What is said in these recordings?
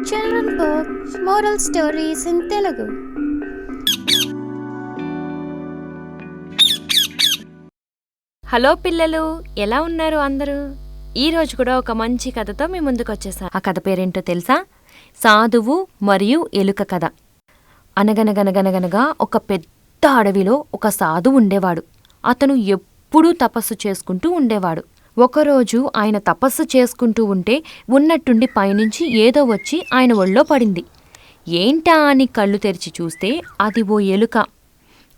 Children book moral stories in Telugu hello పిల్లలు. ఎలా ఉన్నారు అందరూ? ఈ రోజు కూడా ఒక మంచి కథతో మీ ముందుకు వచ్చేసా. ఆ కథ పేరేంటో తెలుసా? సాధువు మరియు ఎలుక కథ. అనగనగనగనగనగా ఒక పెద్ద అడవిలో ఒక సాధువు ఉండేవాడు. అతను ఎప్పుడూ తపస్సు చేసుకుంటూ ఉండేవాడు. ఒకరోజు ఆయన తపస్సు చేసుకుంటూ ఉంటే ఉన్నట్టుండి పైనుంచి ఏదో వచ్చి ఆయన ఒళ్ళో పడింది. ఏంటా అని కళ్ళు తెరిచి చూస్తే అది ఓ ఎలుక.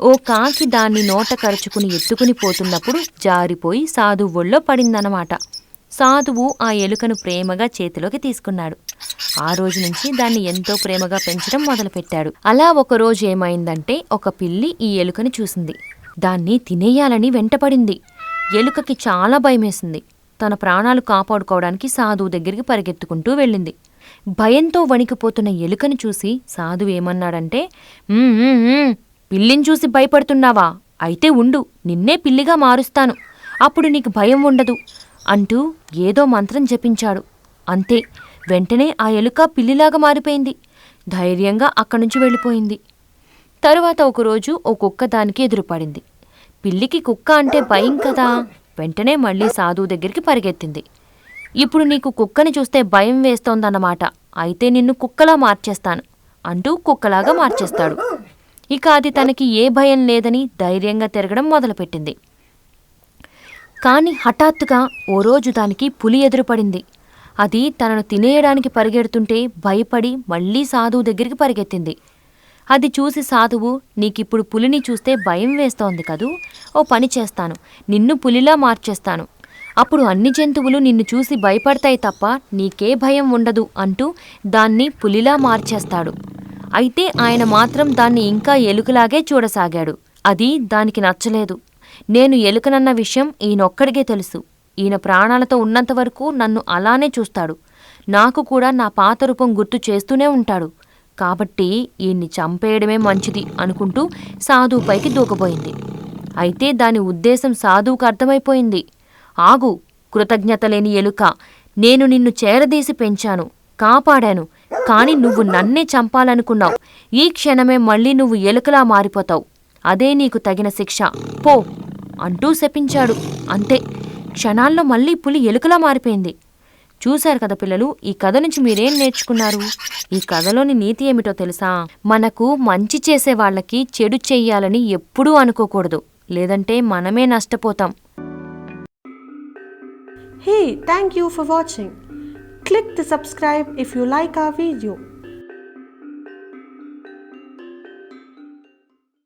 ఓ కాకి దాన్ని నోట కరుచుకుని ఎత్తుకుని పోతున్నప్పుడు జారిపోయి సాధువు ఒళ్ళో పడిందనమాట సాధువు ఆ ఎలుకను ప్రేమగా చేతిలోకి తీసుకున్నాడు. ఆ రోజు నుంచి దాన్ని ఎంతో ప్రేమగా పెంచడం మొదలుపెట్టాడు. అలా ఒకరోజు ఏమైందంటే ఒక పిల్లి ఈ ఎలుకని చూసింది. దాన్ని తినేయాలని వెంటపడింది. ఎలుకకి చాలా భయమేసింది. తన ప్రాణాలు కాపాడుకోవడానికి సాధువు దగ్గరికి పరిగెత్తుకుంటూ వెళ్ళింది. భయంతో వణికిపోతున్న ఎలుకను చూసి సాధువు ఏమన్నాడంటే పిల్లిని చూసి భయపడుతున్నావా? అయితే ఉండు నిన్నే పిల్లిగా మారుస్తాను. అప్పుడు నీకు భయం ఉండదు అంటూ ఏదో మంత్రం జపించాడు. అంతే వెంటనే ఆ ఎలుక పిల్లిలాగా మారిపోయింది. ధైర్యంగా అక్కడి నుంచి వెళ్ళిపోయింది. తరువాత ఒకరోజు ఓ కుక్క దానికి ఎదురుపడింది. పిల్లికి కుక్క అంటే భయం కదా? వెంటనే మళ్ళీ సాధువు దగ్గరికి పరిగెత్తింది. ఇప్పుడు నీకు కుక్కని చూస్తే భయం వేస్తోందన్నమాట. అయితే నిన్ను కుక్కలా మార్చేస్తాను అంటూ కుక్కలాగా మార్చేస్తాడు. ఇక అది తనకి ఏ భయం లేదని ధైర్యంగా తిరగడం మొదలుపెట్టింది. కాని హఠాత్తుగా ఓ రోజు దానికి పులి ఎదురుపడింది. అది తనను తినేయడానికి పరిగెడుతుంటే భయపడి మళ్ళీ సాధువు దగ్గరికి పరిగెత్తింది. అది చూసి సాధువు నీకిప్పుడు పులిని చూస్తే భయం వేస్తోంది కదూ? ఓ పని చేస్తాను. నిన్ను పులిలా మార్చేస్తాను. అప్పుడు అన్ని జంతువులు నిన్ను చూసి భయపడతాయి తప్ప నీకే భయం ఉండదు అంటూ దాన్ని పులిలా మార్చేస్తాడు. అయితే ఆయన మాత్రం దాన్ని ఇంకా ఎలుకలాగే చూడసాగాడు. అది దానికి నచ్చలేదు. నేను ఎలుకనన్న విషయం ఈయనొక్కడికే తెలుసు. ఈయన ప్రాణాలతో ఉన్నంతవరకు నన్ను అలానే చూస్తాడు. నాకు కూడా నా పాత రూపం గుర్తు చేస్తూనే ఉంటాడు. కాబట్టి ఈయన్ని చంపేయడమే మంచిది అనుకుంటూ సాధువుపైకి దూకబోయింది అయితే దాని ఉద్దేశం సాధువుకు అర్థమైపోయింది. ఆగు కృతజ్ఞత లేని ఎలుక నేను నిన్ను చేరదీసి పెంచాను కాపాడాను కాని నువ్వు నన్నే చంపాలనుకున్నావు. ఈ క్షణమే మళ్ళీ నువ్వు ఎలుకలా మారిపోతావు. అదే నీకు తగిన శిక్ష. పో అంటూ శపించాడు. అంతే క్షణాల్లో మళ్ళీ పులి ఎలుకలా మారిపోయింది. చూశారు కదా పిల్లలు ఈ కథ నుంచి మీరేం నేర్చుకున్నారు? ఈ కథలోని నీతి ఏమిటో తెలుసా? మనకు మంచి చేసే వాళ్ళకి చెడు చెయ్యాలని ఎప్పుడూ అనుకోకూడదు. లేదంటే మనమే నష్టపోతాం. Hey thank you for watching click the subscribe if you like a video